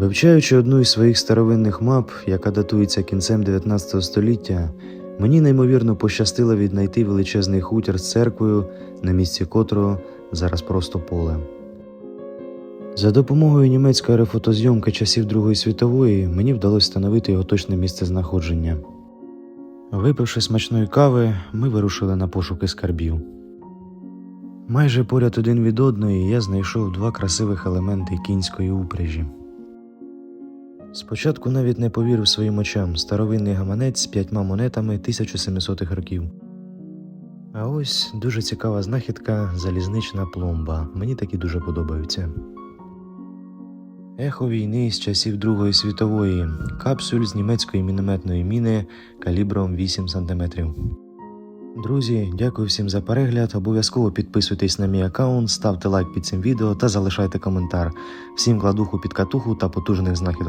Вивчаючи одну із своїх старовинних мап, яка датується кінцем 19 століття, мені неймовірно пощастило віднайти величезний хутір з церквою, на місці котрого зараз просто поле. За допомогою німецької аерофотозйомки часів Другої світової мені вдалося встановити його точне місце знаходження. Випивши смачної кави, ми вирушили на пошуки скарбів. Майже поряд один від одної я знайшов два красивих елементи кінської упряжі. Спочатку навіть не повірив своїм очам старовинний гаманець з п'ятьма монетами 1700-х років. А ось дуже цікава знахідка залізнична пломба. Мені такі дуже подобаються. Ехо війни з часів Другої світової. Капсуль з німецької мінометної міни калібром 8 см. Друзі, дякую всім за перегляд. Обов'язково підписуйтесь на мій аккаунт, ставте лайк під цим відео та залишайте коментар. Всім кладуху під катуху та потужних знахідок.